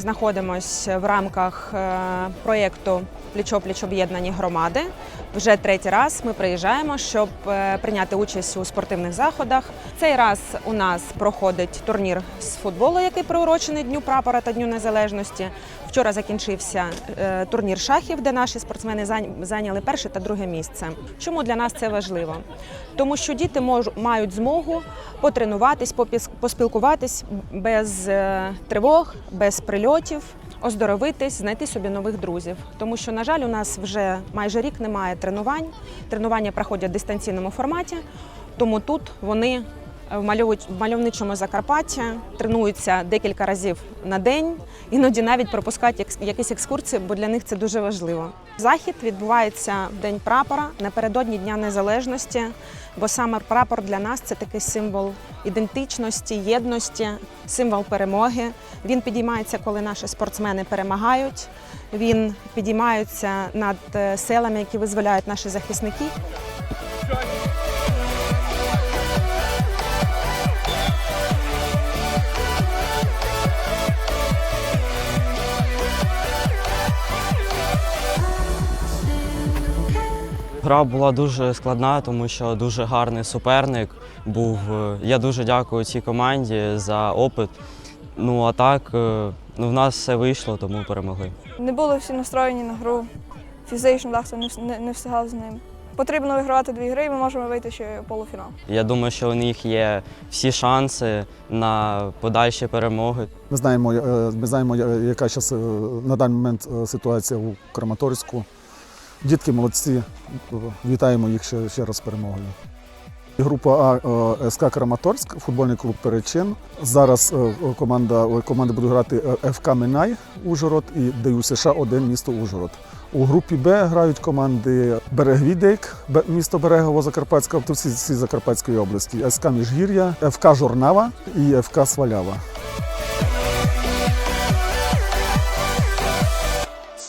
знаходимося в рамках е, проєкту Плічо-пліч об'єднані громади. Вже третій раз ми приїжджаємо, щоб е, прийняти участь у спортивних заходах. Цей раз у нас проходить турнір з футболу, який приурочений Дню прапора та Дню Незалежності. Вчора закінчився е, турнір шахів, де наші спортсмени зайняли перше та друге місце. Чому для нас це важливо? Тому що діти мають змогу потренуватись, поспілкуватись без тривог, без прильотів, оздоровитись, знайти собі нових друзів. Тому що, на жаль, у нас вже майже рік немає тренувань. Тренування проходять в дистанційному форматі, тому тут вони в мальовничому Закарпатті тренуються декілька разів на день, іноді навіть пропускають якісь екскурсії, бо для них це дуже важливо. Захід відбувається в День прапора напередодні Дня Незалежності, бо саме прапор для нас це такий символ ідентичності, єдності, символ перемоги. Він підіймається, коли наші спортсмени перемагають. Він підіймається над е, селами, які визволяють наші захисники. Гра була дуже складна, тому що дуже гарний суперник був. Е, Я дуже дякую цій команді за опит. Ну а так, е, ну в нас все вийшло, тому перемогли. Не були всі настроєні на гру. Фізично дехто не, не, не встигав з ним. Потрібно вигравати дві гри, і ми можемо вийти ще в полуфінал. Я думаю, що у них є всі шанси на подальші перемоги. Ми знаємо, е, ми знаємо, яка зараз на даний момент е, ситуація у Краматорську. Дітки молодці, вітаємо їх ще, ще раз перемогою. Група А е, СК Краматорськ, футбольний клуб Перечин. Зараз е, команда, команди будуть грати е, ФК Минай Ужгород і ДЮ США 1 місто Ужгород. У групі Б грають команди Берегвідейк, місто Берегово, Закарпатська, тобто всі, всі Закарпатської області, СК Міжгір'я, ФК Жорнава і ФК Свалява.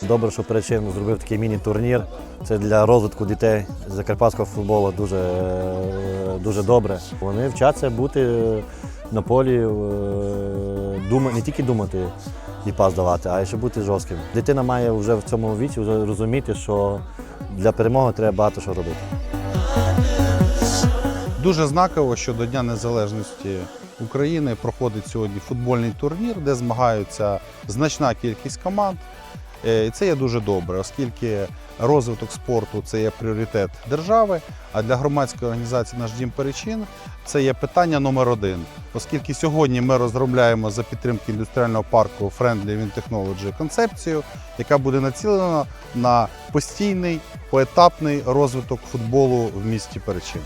Добре, що причин зробив такий міні-турнір. Це для розвитку дітей закарпатського футболу дуже, е, дуже добре. Вони вчаться бути на полі, е, дума- не тільки думати і пас давати, а й ще бути жорстким. Дитина має вже в цьому віці вже розуміти, що для перемоги треба багато що робити. Дуже знаково, що до Дня Незалежності України проходить сьогодні футбольний турнір, де змагаються значна кількість команд. Е, І це є дуже добре, оскільки розвиток спорту це є пріоритет держави. А для громадської організації Наш дім перечин це є питання номер один, оскільки сьогодні ми розробляємо за підтримки індустріального парку Friendly Wind Technology концепцію, яка буде націлена на постійний поетапний розвиток футболу в місті Перечин.